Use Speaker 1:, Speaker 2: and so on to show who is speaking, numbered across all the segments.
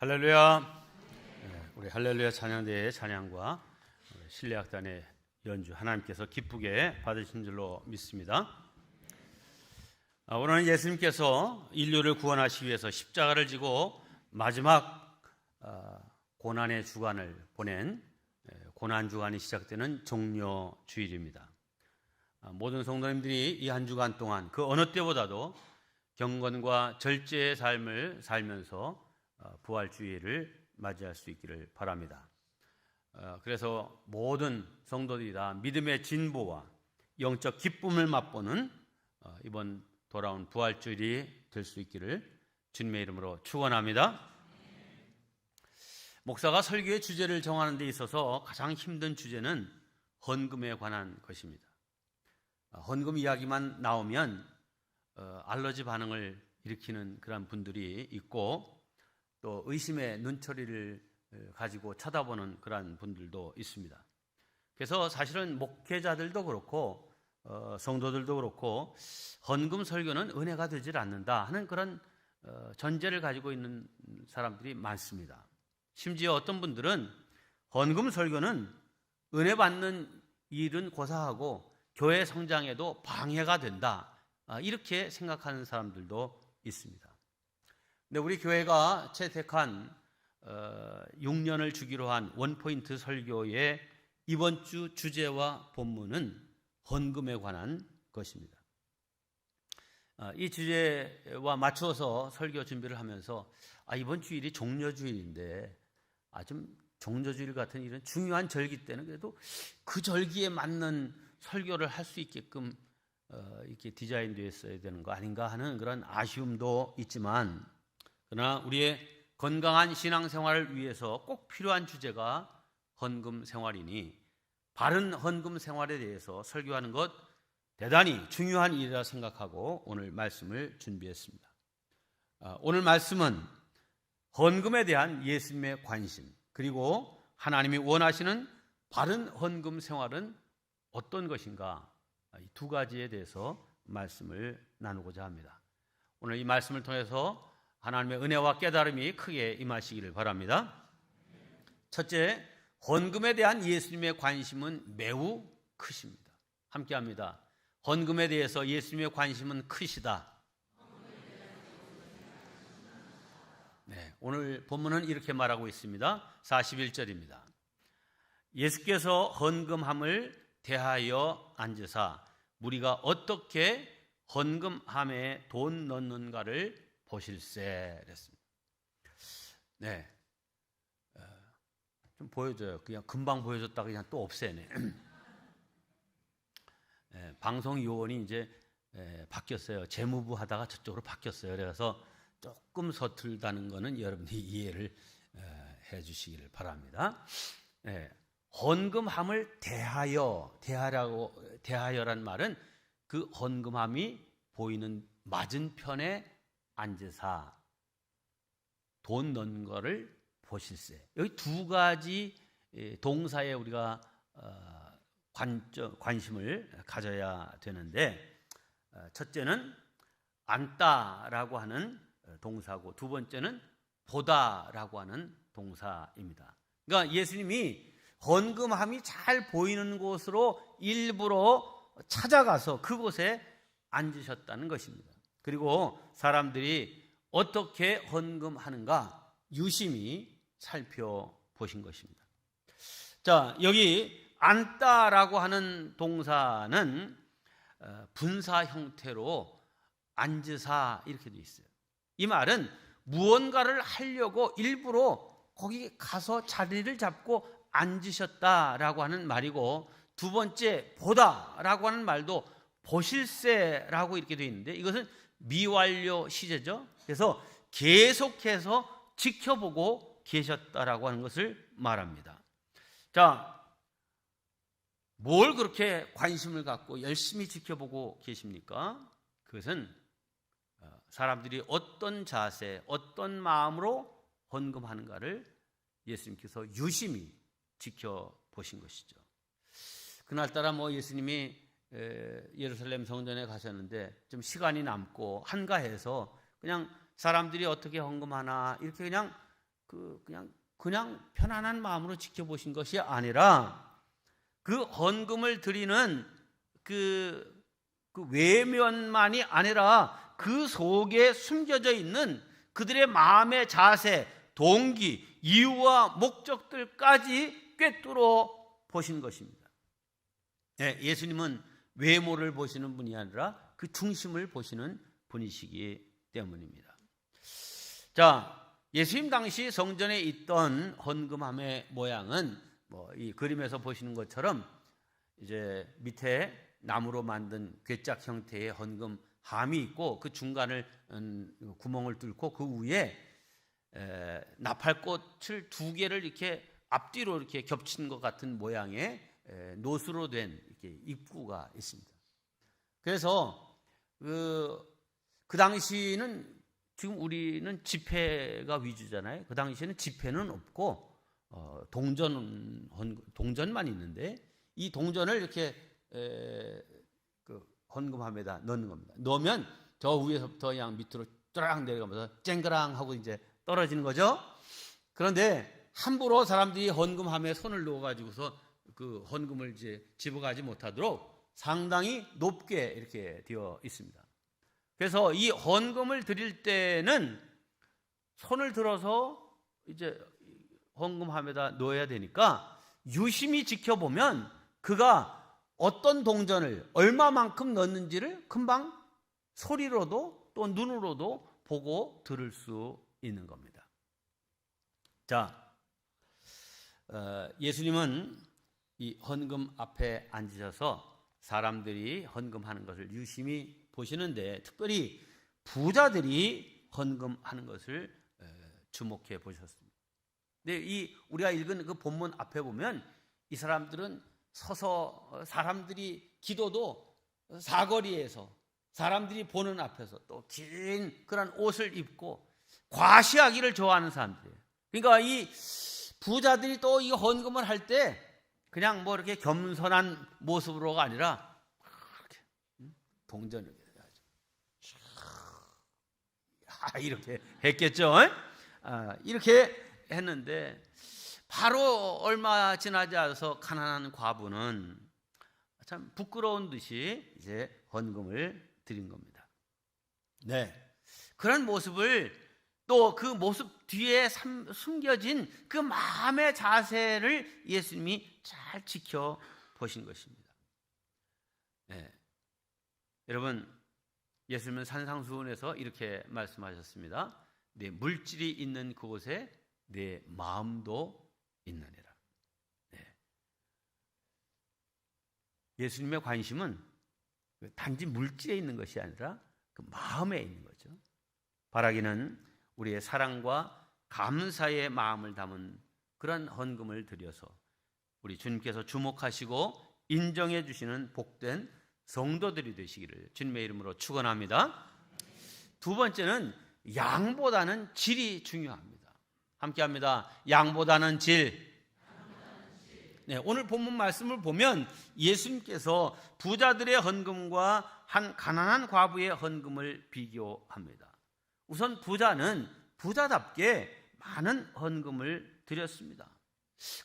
Speaker 1: 할렐루야. 네, 우리 할렐루야 찬양대의 찬양과 신뢰악단의 연주 하나님께서 기쁘게 받으신 줄로 믿습니다. 아, 오늘은 예수님께서 인류를 구원하시기 위해서 십자가를 지고 마지막 아, 고난의 주간을 보낸 고난 주간이 시작되는 종료 주일입니다. 아, 모든 성도님들이 이 한 주간 동안 그 어느 때보다도 경건과 절제의 삶을 살면서 어, 부활 주일을 맞이할 수 있기를 바랍니다. 어, 그래서 모든 성도들이 다 믿음의 진보와 영적 기쁨을 맛보는 어, 이번 돌아온 부활 주일이 될 수 있기를 주님의 이름으로 축원합니다. 목사가 설교의 주제를 정하는 데 있어서 가장 힘든 주제는 헌금에 관한 것입니다. 헌금 이야기만 나오면 알러지 반응을 일으키는 그런 분들이 있고 또 의심의 눈초리를 가지고 쳐다보는 그러한 분들도 있습니다. 그래서 사실은 목회자들도 그렇고 어, 성도들도 그렇고 헌금 설교는 은혜가 되질 않는다 하는 그런 어, 전제를 가지고 있는 사람들이 많습니다. 심지어 어떤 분들은 헌금 설교는 은혜 받는 일은 고사하고 교회 성장에도 방해가 된다 아, 이렇게 생각하는 사람들도 있습니다. 근데 우리 교회가 채택한 어, 6년을 주기로 한 원포인트 설교의 이번 주 주제와 본문은 헌금에 관한 것입니다. 어, 이 주제와 맞춰서 설교 준비를 하면서 아, 이번 주일이 종려주일인데 아, 좀 종려주일 같은 이런 중요한 절기 때는 그래도 그 절기에 맞는 설교를 할 수 있게끔 어, 이렇게 디자인되었어야 되는 거 아닌가 하는 그런 아쉬움도 있지만 그러나 우리의 건강한 신앙생활을 위해서 꼭 필요한 주제가 헌금 생활이니 바른 헌금 생활에 대해서 설교하는 것 대단히 중요한 일이라 생각하고 오늘 말씀을 준비했습니다. 아, 오늘 말씀은 헌금에 대한 예수님의 관심 그리고 하나님이 원하시는 바른 헌금 생활은 어떤 것인가 이 두 가지에 대해서 말씀을 나누고자 합니다. 오늘 이 말씀을 통해서 하나님의 은혜와 깨달음이 크게 임하시기를 바랍니다. 첫째, 헌금에 대한 예수님의 관심은 매우 크십니다. 함께 합니다. 헌금에 대해서 예수님의 관심은 크시다. 네, 오늘 본문은 이렇게 말하고 있습니다. 41절입니다. 예수께서 헌금함을 대하여 앉으사 우리가 어떻게 헌금함에 돈 넣는가를 보실세 그랬습니다. 네. 어, 좀 보여줘요. 그냥 금방 보여줬다 그냥 또 없애네. 네, 방송 요원이 이제 에, 바뀌었어요. 재무부 하다가 저쪽으로 바뀌었어요. 그래서 조금 서툴다는 거는 여러분이 이해를 에, 해 주시기를 바랍니다. 네, 헌금함을 대하여 대하라고 대하여란 말은 그 헌금함이 보이는 맞은편에 앉으사 돈 넣는 거를 보실세. 여기 두 가지 예, 동사에 우리가 어, 관점, 관심을 가져야 되는데 어, 첫째는 앉다라고 하는 동사고 두 번째는 보다라고 하는 동사입니다. 그러니까 예수님이 헌금함이 잘 보이는 곳으로 일부러 찾아가서 그곳에 앉으셨다는 것입니다. 그리고 사람들이 어떻게 헌금하는가 유심히 살펴보신 것입니다. 자, 여기 앉다라고 하는 동사는 어, 분사 형태로 앉으사 이렇게 되어 있어요. 이 말은 무언가를 하려고 일부러 거기 가서 자리를 잡고 앉으셨다라고 하는 말이고 두 번째 보다라고 하는 말도 보실세라고 이렇게 되어 있는데 이것은 미완료 시제죠. 그래서 계속해서 지켜보고 계셨다라고 하는 것을 말합니다. 자, 뭘 그렇게 관심을 갖고 열심히 지켜보고 계십니까? 그것은 어, 사람들이 어떤 자세, 어떤 마음으로 헌금하는가를 예수님께서 유심히 지켜보신 것이죠. 그날따라 뭐 예수님이 예루살렘 성전에 가셨는데 좀 시간이 남고 한가해서 그냥 사람들이 어떻게 헌금하나 이렇게 그냥 그 그냥 그냥 편안한 마음으로 지켜보신 것이 아니라 그 헌금을 드리는 그, 그 외면만이 아니라 그 속에 숨겨져 있는 그들의 마음의 자세, 동기, 이유와 목적들까지 꿰뚫어 보신 것입니다. 네, 예수님은 외모를 보시는 분이 아니라 그 중심을 보시는 분이시기 때문입니다. 자, 예수님 당시 성전에 있던 헌금함의 모양은 뭐 이 그림에서 보시는 것처럼 이제 밑에 나무로 만든 괴짝 형태의 헌금함이 있고 그 중간을 음, 구멍을 뚫고 그 위에 에, 나팔꽃을 두 개를 이렇게 앞뒤로 이렇게 겹친 것 같은 모양의 에, 노수로 된 이렇게 입구가 있습니다. 그래서 그, 그 당시는 지금 우리는 지폐가 위주잖아요. 그 당시에는 지폐는 없고 어, 동전 헌, 동전만 있는데 이 동전을 이렇게 에, 그 헌금함에다 넣는 겁니다. 넣으면 저 위에서부터 그냥 밑으로 쫙 내려가면서 쨍그랑 하고 이제 떨어지는 거죠. 그런데 함부로 사람들이 헌금함에 손을 넣어 가지고서 그 헌금을 이제 집어가지 못하도록 상당히 높게 이렇게 되어 있습니다. 그래서 이 헌금을 드릴 때는 손을 들어서 이제 헌금함에다 넣어야 되니까 유심히 지켜보면 그가 어떤 동전을 얼마만큼 넣는지를 금방 소리로도 또 눈으로도 보고 들을 수 있는 겁니다. 자, 어, 예수님은 이 헌금 앞에 앉으셔서 사람들이 헌금하는 것을 유심히 보시는데 특별히 부자들이 헌금하는 것을 주목해 보셨습니다. 근데 이 우리가 읽은 그 본문 앞에 보면 이 사람들은 서서 사람들이 기도도 사거리에서 사람들이 보는 앞에서 또 긴 그런 옷을 입고 과시하기를 좋아하는 사람들이에요. 그러니까 이 부자들이 또 이 헌금을 할 때 그냥 뭐 이렇게 겸손한 모습으로가 아니라 이렇게 동전을 아, 이렇게 했겠죠. 아, 이렇게 했는데 바로 얼마 지나지 않아서 가난한 과부는 참 부끄러운 듯이 이제 헌금을 드린 겁니다. 네. 그런 모습을 또 그 모습 뒤에 숨겨진 그 마음의 자세를 예수님이 잘 지켜 보신 것입니다. 네. 여러분 예수님은 산상수훈에서 이렇게 말씀하셨습니다. 내 물질이 있는 그곳에 내 마음도 있느니라. 네. 예수님의 관심은 단지 물질에 있는 것이 아니라 그 마음에 있는 거죠. 바라기는 우리의 사랑과 감사의 마음을 담은 그런 헌금을 드려서 우리 주님께서 주목하시고 인정해 주시는 복된 성도들이 되시기를 주님의 이름으로 축원합니다. 두 번째는 양보다는 질이 중요합니다. 함께 합니다. 양보다는 질. 네, 오늘 본문 말씀을 보면 예수님께서 부자들의 헌금과 한 가난한 과부의 헌금을 비교합니다. 우선 부자는 부자답게 많은 헌금을 드렸습니다.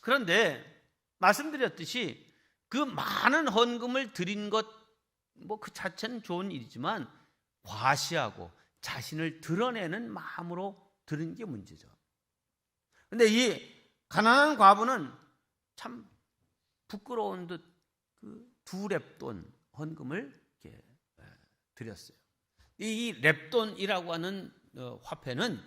Speaker 1: 그런데 말씀드렸듯이 그 많은 헌금을 드린 것 뭐 그 자체는 좋은 일이지만 과시하고 자신을 드러내는 마음으로 들은 게 문제죠. 근데 이 가난한 과부는 참 부끄러운 듯그 랩돈 헌금을 이렇게 드렸어요. 이 랩돈이라고 하는 어, 화폐는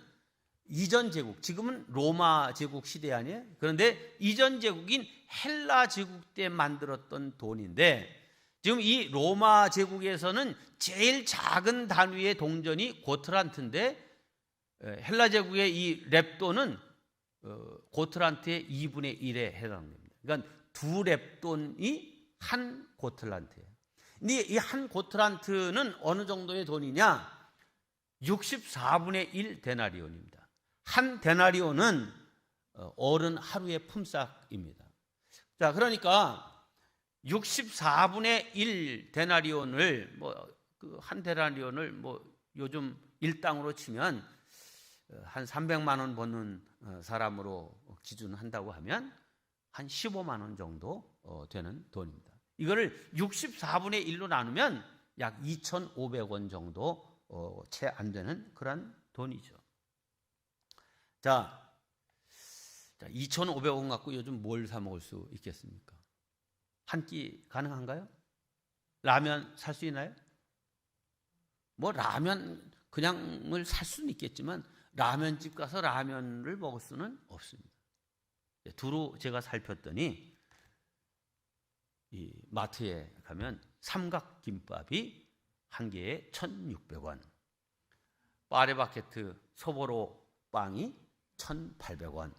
Speaker 1: 이전 제국, 지금은 로마 제국 시대 아니에요? 그런데 이전 제국인 헬라 제국 때 만들었던 돈인데 지금 이 로마 제국에서는 제일 작은 단위의 동전이 고트란트인데 헬라 제국의 이 랩돈은 어, 고트란트의 2분의 1에 해당됩니다. 그러니까 두 랩돈이 한 고트란트예요. 이 한 고트란트는 어느 정도의 돈이냐? 64분의 1 데나리온입니다. 한 데나리온은 어, 어른 하루의 품삯입니다. 자, 그러니까 64분의 1 데나리온을 뭐그한 데나리온을 뭐 요즘 일당으로 치면 어, 한 300만 원 버는 어, 사람으로 기준한다고 하면 한 15만 원 정도 어, 되는 돈입니다. 이거를 64분의 1로 나누면 약 2,500원 정도 채안 되는 그런 돈이죠. 자, 자 2,500원 갖고 요즘 뭘 사 먹을 수 있겠습니까? 한 끼 가능한가요? 라면 살 수 있나요? 뭐 라면 그냥을 살 수는 있겠지만 라면집 가서 라면을 먹을 수는 없습니다. 두루 제가 살폈더니 이 마트에 가면 삼각김밥이 한 개에 1,600원, 파레바게트 소보로 빵이 1,800원.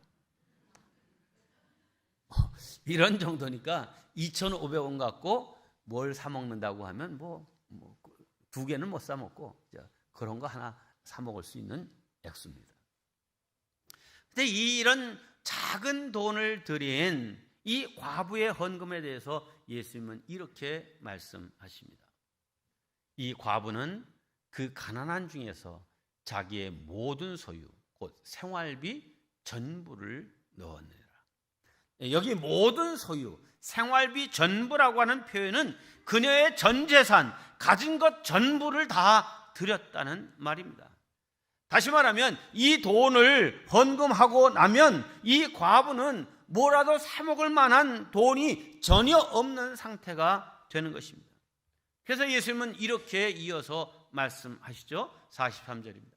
Speaker 1: 이런 정도니까 2,500원 갖고 뭘 사 먹는다고 하면 뭐두 개는 못 사 먹고 그런 거 하나 사 먹을 수 있는 액수입니다. 근데 이런 작은 돈을 들인 이 과부의 헌금에 대해서 예수님은 이렇게 말씀하십니다. 이 과부는 그 가난한 중에서 자기의 모든 소유, 곧 생활비 전부를 넣었느라. 여기 모든 소유, 생활비 전부라고 하는 표현은 그녀의 전 재산, 가진 것 전부를 다 드렸다는 말입니다. 다시 말하면 이 돈을 헌금하고 나면 이 과부는 뭐라도 사 먹을 만한 돈이 전혀 없는 상태가 되는 것입니다. 그래서 예수님은 이렇게 이어서 말씀하시죠. 43절입니다.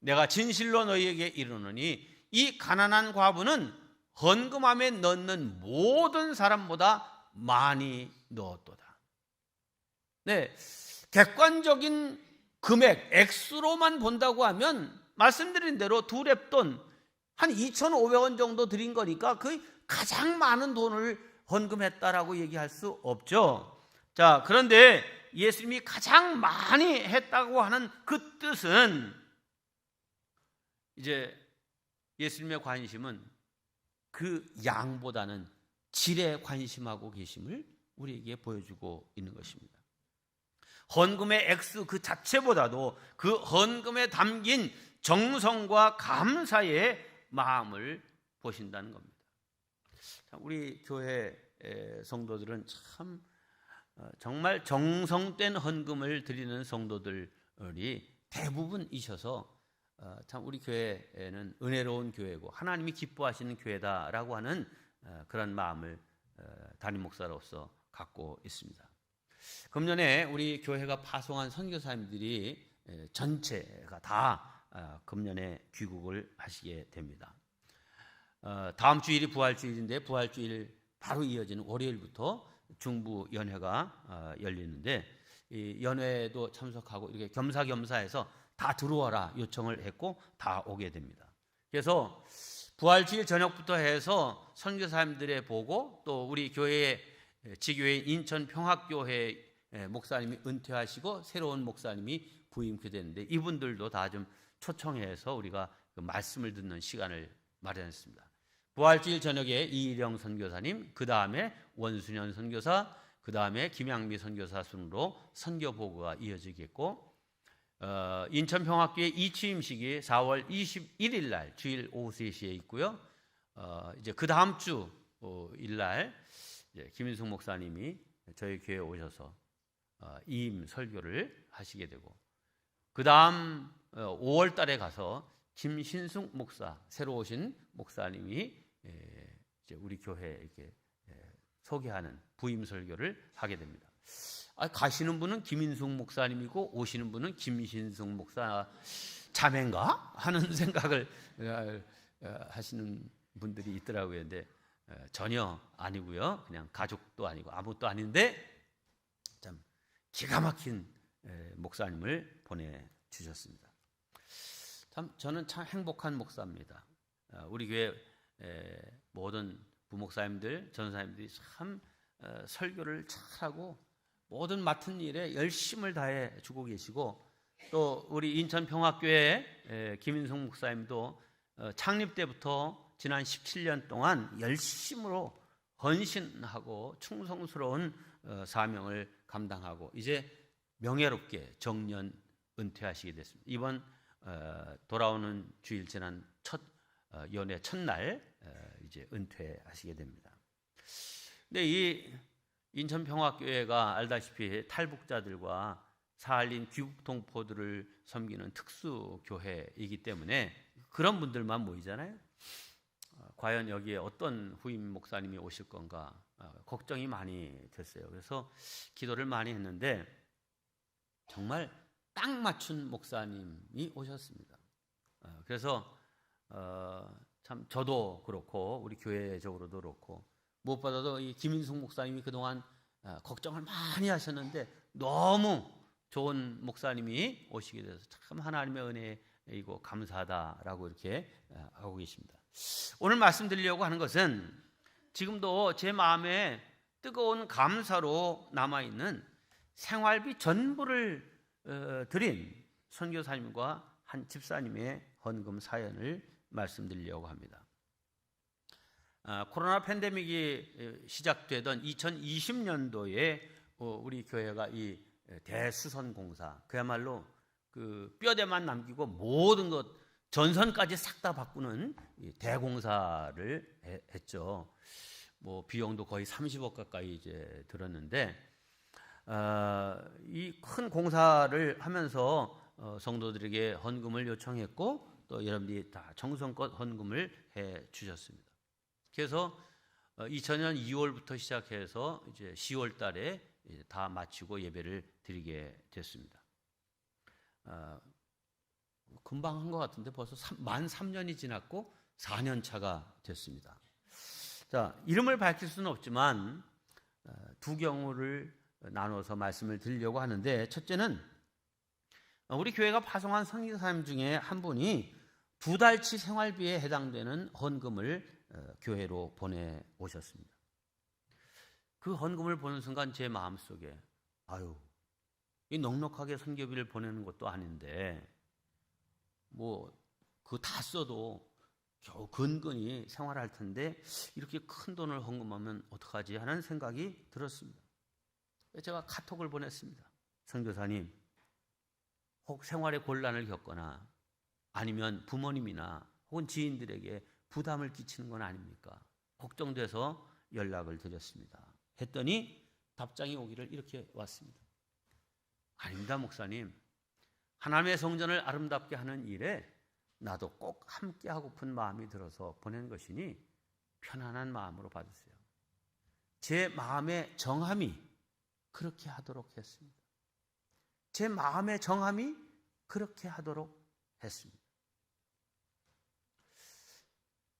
Speaker 1: 내가 진실로 너희에게 이르노니 이 가난한 과부는 헌금함에 넣는 모든 사람보다 많이 넣었도다. 네. 객관적인 금액, 액수로만 본다고 하면 말씀드린 대로 두 랩돈 한 2,500원 정도 드린 거니까 그 가장 많은 돈을 헌금했다라고 얘기할 수 없죠. 자, 그런데 예수님이 가장 많이 했다고 하는 그 뜻은 이제 예수님의 관심은 그 양보다는 질에 관심하고 계심을 우리에게 보여주고 있는 것입니다. 헌금의 액수 그 자체보다도 그 헌금에 담긴 정성과 감사의 마음을 보신다는 겁니다. 우리 교회 성도들은 참 어, 정말 정성된 헌금을 드리는 성도들이 대부분이셔서 어, 참 우리 교회는 은혜로운 교회고 하나님이 기뻐하시는 교회다라고 하는 어, 그런 마음을 담임 목사로서 갖고 있습니다. 금년에 우리 교회가 파송한 선교사님들이 전체가 다 어, 금년에 귀국을 하시게 됩니다. 어, 다음 주일이 부활주일인데 부활주일 바로 이어지는 월요일부터 중부 연회가 어, 열리는데 연회도 참석하고 이렇게 겸사겸사해서 다 들어와라 요청을 했고 다 오게 됩니다. 그래서 부활주일 저녁부터 해서 선교사님들의 보고 또 우리 교회의 지교회 인천 평학교회 목사님이 은퇴하시고 새로운 목사님이 부임케 되는데 이분들도 다 좀 초청해서 우리가 그 말씀을 듣는 시간을 마련했습니다. 부활주일 저녁에 이일영 선교사님, 그 다음에 원순현 선교사, 그 다음에 김양미 선교사 순으로 선교 보고가 이어지겠고 어, 인천평학교의 이취임식이 4월 21일 날 주일 오후 3시에 있고요. 어, 이제 그 다음 주 어, 일날 김인숙 목사님이 저희 교회에 오셔서 어, 이임 설교를 하시게 되고 그 다음 5월 달에 가서 김신숙 목사 새로 오신 목사님이 이제 우리 교회에 이렇게 소개하는 부임 설교를 하게 됩니다. 아, 가시는 분은 김인숙 목사님이고 오시는 분은 김신숙 목사 자매인가 하는 생각을 어, 어, 하시는 분들이 있더라고요. 근데 전혀 아니고요. 그냥 가족도 아니고 아무것도 아닌데 참 기가 막힌 목사님을 보내 주셨습니다. 참 저는 참 행복한 목사입니다. 아, 우리 교회 모든 부목사님들, 전사님들이 참 어, 설교를 잘하고 모든 맡은 일에 열심을 다해 주고 계시고 또 우리 인천 평화교회 김인성 목사님도 어, 창립 때부터 지난 17년 동안 열심으로 헌신하고 충성스러운 어, 사명을 감당하고 이제 명예롭게 정년 은퇴하시게 됐습니다. 이번 어, 돌아오는 주일 지난 첫 어, 연애 첫날 어, 이제 은퇴하시게 됩니다. 근데 이 인천평화교회가 알다시피 탈북자들과 사할린 귀국 동포들을 섬기는 특수 교회이기 때문에 그런 분들만 모이잖아요. 어, 과연 여기에 어떤 후임 목사님이 오실 건가 어, 걱정이 많이 됐어요. 그래서 기도를 많이 했는데 정말 딱 맞춘 목사님이 오셨습니다. 어, 그래서 어, 참 저도 그렇고 우리 교회적으로도 그렇고 무엇보다도 이 김인숙 목사님이 그동안 어, 걱정을 많이 하셨는데 너무 좋은 목사님이 오시게 돼서 참 하나님의 은혜이고 감사하다라고 이렇게 어, 하고 계십니다. 오늘 말씀드리려고 하는 것은 지금도 제 마음에 뜨거운 감사로 남아 있는 생활비 전부를 어, 드린 선교사님과 한 집사님의 헌금 사연을 말씀드리려고 합니다. 아, 코로나 팬데믹이 에, 시작되던 2020년도에 어, 우리 교회가 이 대수선 공사 그야말로 그 뼈대만 남기고 모든 것 전선까지 싹 다 바꾸는 이 대공사를 해- 했죠. 뭐 비용도 거의 30억 가까이 이제 들었는데 아, 이 큰 공사를 하면서 어, 성도들에게 헌금을 요청했고 또 여러분들이 다 정성껏 헌금을 해 주셨습니다. 그래서 2000년 2월부터 시작해서 이제 10월 달에 다 마치고 예배를 드리게 됐습니다. 아, 금방 한 것 같은데 벌써 삼- 만 3년이 지났고 4년 차가 됐습니다. 자, 이름을 밝힐 수는 없지만 어, 두 경우를 나눠서 말씀을 드리려고 하는데 첫째는 어, 우리 교회가 파송한 선교사님 중에 한 분이 두 달치 생활비에 해당되는 헌금을 어, 교회로 보내 오셨습니다. 그 헌금을 보는 순간 제 마음 속에 아유 이 넉넉하게 선교비를 보내는 것도 아닌데 뭐 그 다 써도 겨우 근근히 생활할 텐데 이렇게 큰 돈을 헌금하면 어떡하지 하는 생각이 들었습니다. 제가 카톡을 보냈습니다. 선교사님, 혹 생활에 곤란을 겪거나 아니면 부모님이나 혹은 지인들에게 부담을 끼치는 건 아닙니까? 걱정돼서 연락을 드렸습니다. 했더니 답장이 오기를 이렇게 왔습니다. 아닙니다, 목사님. 하나님의 성전을 아름답게 하는 일에 나도 꼭 함께 하고픈 마음이 들어서 보낸 것이니 편안한 마음으로 받으세요. 제 마음의 정함이 그렇게 하도록 했습니다. 제 마음의 정함이 그렇게 하도록 했습니다.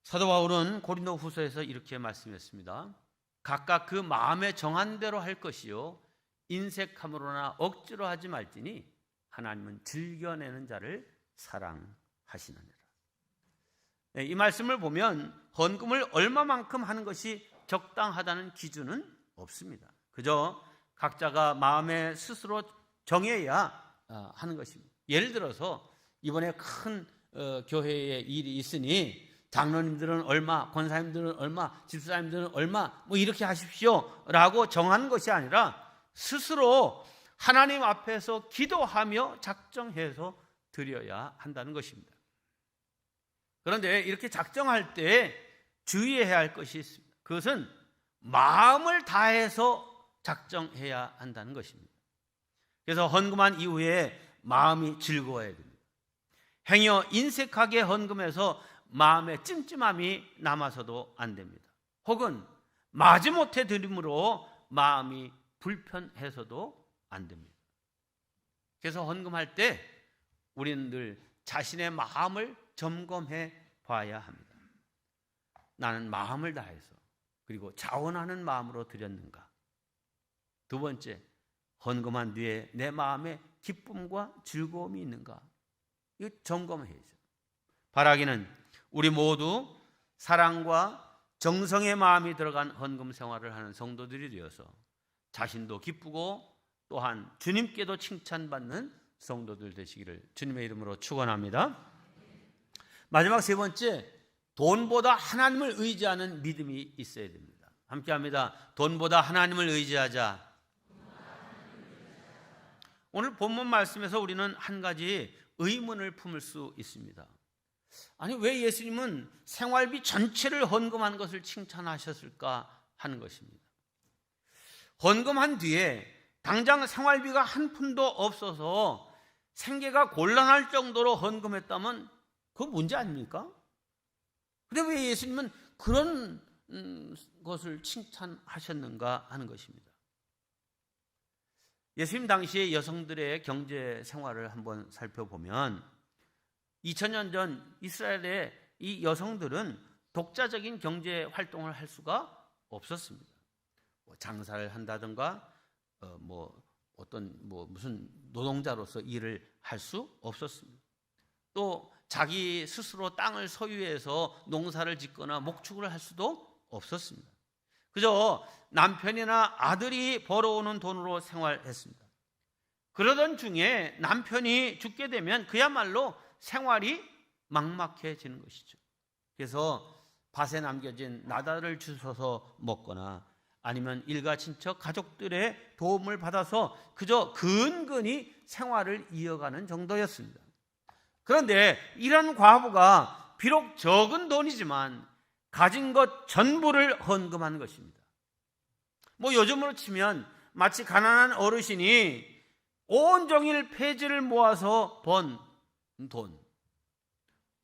Speaker 1: 사도 바울은 고린도 후서에서 이렇게 말씀했습니다. 각각 그 마음에 정한 대로 할 것이요 인색함으로나 억지로 하지 말지니 하나님은 즐겨내는 자를 사랑하시느니라. 네, 이 말씀을 보면 헌금을 얼마만큼 하는 것이 적당하다는 기준은 없습니다. 그저 각자가 마음에 스스로 정해야 어, 하는 것입니다. 예를 들어서 이번에 큰 어, 교회에 일이 있으니 장로님들은 얼마, 권사님들은 얼마, 집사님들은 얼마, 뭐 이렇게 하십시오라고 정하는 것이 아니라 스스로 하나님 앞에서 기도하며 작정해서 드려야 한다는 것입니다. 그런데 이렇게 작정할 때 주의해야 할 것이 있습니다. 그것은 마음을 다해서 작정해야 한다는 것입니다. 그래서 헌금한 이후에 마음이 즐거워야 됩니다. 행여 인색하게 헌금해서 마음에 찜찜함이 남아서도 안 됩니다. 혹은 마지못해 드림으로 마음이 불편해서도 안 됩니다. 그래서 헌금할 때 우리는 늘 자신의 마음을 점검해 봐야 합니다. 나는 마음을 다해서 그리고 자원하는 마음으로 드렸는가? 두 번째, 헌금한 뒤에 내 마음에 기쁨과 즐거움이 있는가? 이거 점검해야죠. 바라기는 우리 모두 사랑과 정성의 마음이 들어간 헌금 생활을 하는 성도들이 되어서 자신도 기쁘고 또한 주님께도 칭찬받는 성도들 되시기를 주님의 이름으로 축원합니다. 마지막 세 번째, 돈보다 하나님을 의지하는 믿음이 있어야 됩니다. 함께합니다. 돈보다 하나님을 의지하자. 오늘 본문 말씀에서 우리는 한 가지 의문을 품을 수 있습니다. 아니 왜 예수님은 생활비 전체를 헌금한 것을 칭찬하셨을까 하는 것입니다. 헌금한 뒤에 당장 생활비가 한 푼도 없어서 생계가 곤란할 정도로 헌금했다면 그거 문제 아닙니까? 근데 왜 예수님은 그런 음, 것을 칭찬하셨는가 하는 것입니다. 예수님 당시의 여성들의 경제 생활을 한번 살펴보면 2000년 전 이스라엘의 이 여성들은 독자적인 경제 활동을 할 수가 없었습니다. 뭐 장사를 한다든가 어, 뭐 어떤 뭐 무슨 노동자로서 일을 할 수 없었습니다. 또 자기 스스로 땅을 소유해서 농사를 짓거나 목축을 할 수도 없었습니다. 그저 남편이나 아들이 벌어오는 돈으로 생활했습니다. 그러던 중에 남편이 죽게 되면 그야말로 생활이 막막해지는 것이죠. 그래서 밭에 남겨진 나다를 주워서 먹거나 아니면 일가 친척 가족들의 도움을 받아서 그저 근근히 생활을 이어가는 정도였습니다. 그런데 이런 과부가 비록 적은 돈이지만 가진 것 전부를 헌금한 것입니다. 뭐 요즘으로 치면 마치 가난한 어르신이 온종일 폐지를 모아서 번 돈.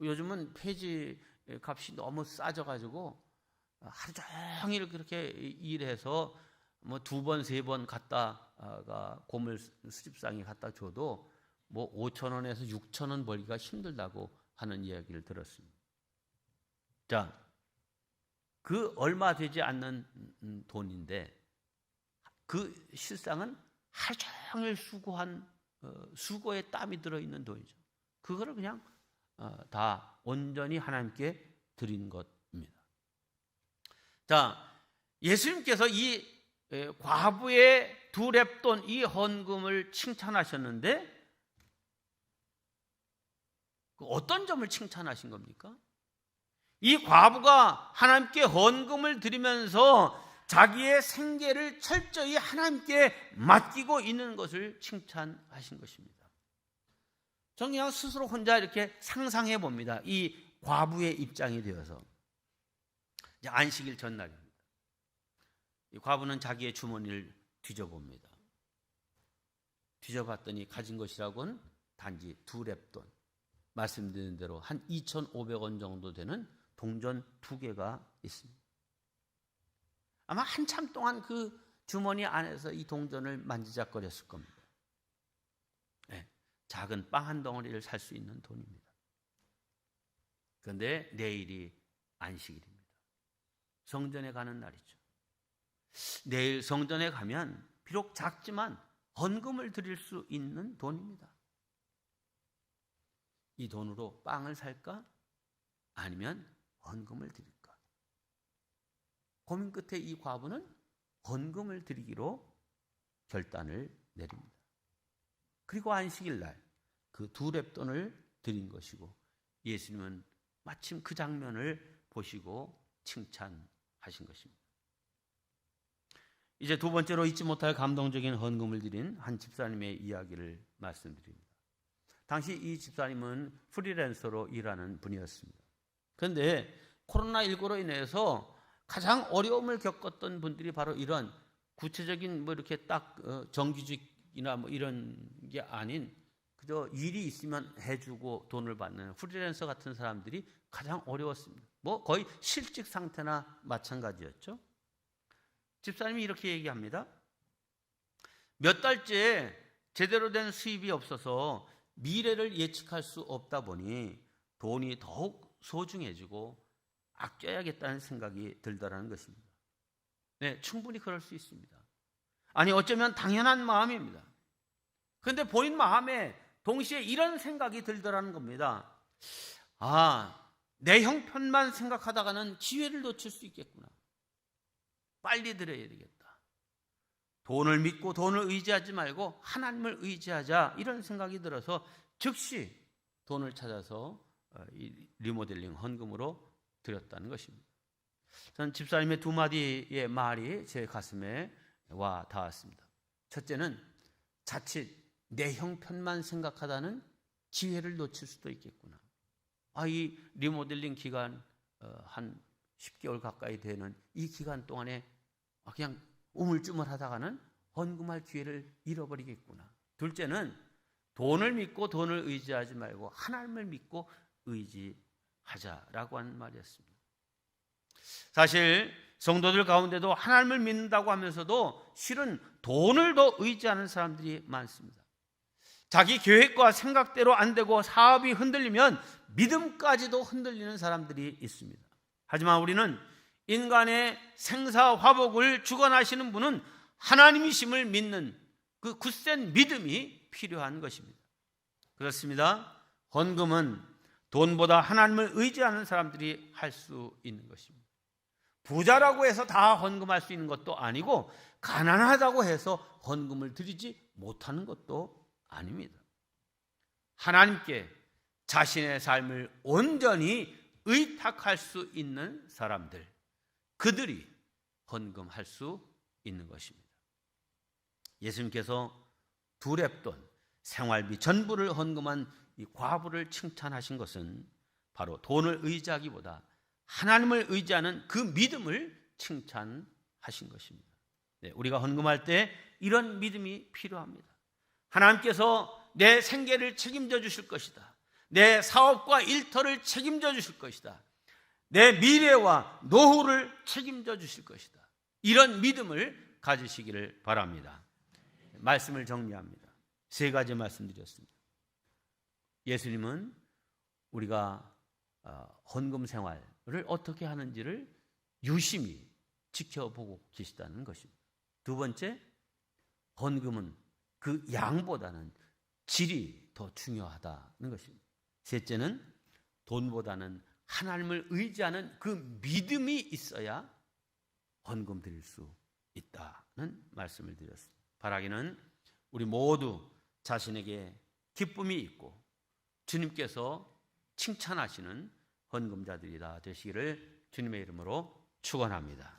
Speaker 1: 요즘은 폐지 값이 너무 싸져가지고 하루 종일 그렇게 일해서 뭐 두 번, 세 번 갔다가 고물 수집상에 갖다 줘도 뭐 5천 원에서 6천 원 벌기가 힘들다고 하는 이야기를 들었습니다. 자, 그 얼마 되지 않는 음, 돈인데 그 실상은 하루 종일 수고한 어, 수고에 땀이 들어 있는 돈이죠. 그거를 그냥 어, 다 온전히 하나님께 드린 것입니다. 자, 예수님께서 이 과부의 두 랩돈 이 헌금을 칭찬하셨는데 그 어떤 점을 칭찬하신 겁니까? 이 과부가 하나님께 헌금을 드리면서 자기의 생계를 철저히 하나님께 맡기고 있는 것을 칭찬하신 것입니다. 저는 그냥 스스로 혼자 이렇게 상상해 봅니다. 이 과부의 입장이 되어서. 이제 안식일 전날입니다. 이 과부는 자기의 주머니를 뒤져봅니다. 뒤져봤더니 가진 것이라고는 단지 두 랩돈. 말씀드린 대로 한 2,500원 정도 되는 동전 두 개가 있습니다. 아마 한참 동안 그 주머니 안에서 이 동전을 만지작거렸을 겁니다. 네, 작은 빵 한 덩어리를 살 수 있는 돈입니다. 그런데 내일이 안식일입니다. 성전에 가는 날이죠. 내일 성전에 가면 비록 작지만 헌금을 드릴 수 있는 돈입니다. 이 돈으로 빵을 살까? 아니면 헌금을 드릴까? 고민 끝에 이 과부는 헌금을 드리기로 결단을 내립니다. 그리고 안식일 날 그 두 랩돈을 드린 것이고 예수님은 마침 그 장면을 보시고 칭찬하신 것입니다. 이제 두 번째로 잊지 못할 감동적인 헌금을 드린 한 집사님의 이야기를 말씀드립니다. 당시 이 집사님은 프리랜서로 일하는 분이었습니다. 그런데 코로나19로 인해서 가장 어려움을 겪었던 분들이 바로 이런 구체적인 뭐 이렇게 딱 어, 정규직이나 뭐 이런 게 아닌 그저 일이 있으면 해주고 돈을 받는 프리랜서 같은 사람들이 가장 어려웠습니다. 뭐 거의 실직 상태나 마찬가지였죠. 집사님이 이렇게 얘기합니다. 몇 달째 제대로 된 수입이 없어서 미래를 예측할 수 없다 보니 돈이 더욱 소중해지고 아껴야겠다는 생각이 들더라는 것입니다. 네, 충분히 그럴 수 있습니다. 아니, 어쩌면 당연한 마음입니다. 그런데 본인 마음에 동시에 이런 생각이 들더라는 겁니다. 아, 내 형편만 생각하다가는 기회를 놓칠 수 있겠구나. 빨리 들어야 되겠다. 돈을 믿고 돈을 의지하지 말고 하나님을 의지하자 이런 생각이 들어서 즉시 돈을 찾아서 어, 리모델링 헌금으로 드렸다는 것입니다. 저는 집사님의 두 마디의 말이 제 가슴에 와 닿았습니다. 첫째는 자칫 내 형편만 생각하다는 기회를 놓칠 수도 있겠구나. 아, 이 리모델링 기간 어, 한 10개월 가까이 되는 이 기간 동안에 아, 그냥 우물쭈물 하다가는 헌금할 기회를 잃어버리겠구나. 둘째는 돈을 믿고 돈을 의지하지 말고 하나님을 믿고 의지하자라고 하는 말이었습니다. 사실 성도들 가운데도 하나님을 믿는다고 하면서도 실은 돈을 더 의지하는 사람들이 많습니다. 자기 계획과 생각대로 안 되고 사업이 흔들리면 믿음까지도 흔들리는 사람들이 있습니다. 하지만 우리는 인간의 생사 화복을 주관하시는 분은 하나님이심을 믿는 그 굳센 믿음이 필요한 것입니다. 그렇습니다. 헌금은 돈보다 하나님을 의지하는 사람들이 할 수 있는 것입니다. 부자라고 해서 다 헌금할 수 있는 것도 아니고 가난하다고 해서 헌금을 드리지 못하는 것도 아닙니다. 하나님께 자신의 삶을 온전히 의탁할 수 있는 사람들, 그들이 헌금할 수 있는 것입니다. 예수님께서 두 랩돈 생활비 전부를 헌금한 이 과부를 칭찬하신 것은 바로 돈을 의지하기보다 하나님을 의지하는 그 믿음을 칭찬하신 것입니다. 네, 우리가 헌금할 때 이런 믿음이 필요합니다. 하나님께서 내 생계를 책임져 주실 것이다. 내 사업과 일터를 책임져 주실 것이다. 내 미래와 노후를 책임져 주실 것이다. 이런 믿음을 가지시기를 바랍니다. 말씀을 정리합니다. 세 가지 말씀드렸습니다. 예수님은 우리가 어, 헌금 생활을 어떻게 하는지를 유심히 지켜보고 계시다는 것입니다. 두 번째, 헌금은 그 양보다는 질이 더 중요하다는 것입니다. 셋째는 돈보다는 하나님을 의지하는 그 믿음이 있어야 헌금 드릴 수 있다는 말씀을 드렸습니다. 바라기는 우리 모두 자신에게 기쁨이 있고 주님께서 칭찬하시는 헌금자들이 다 되시기를 주님의 이름으로 축원합니다.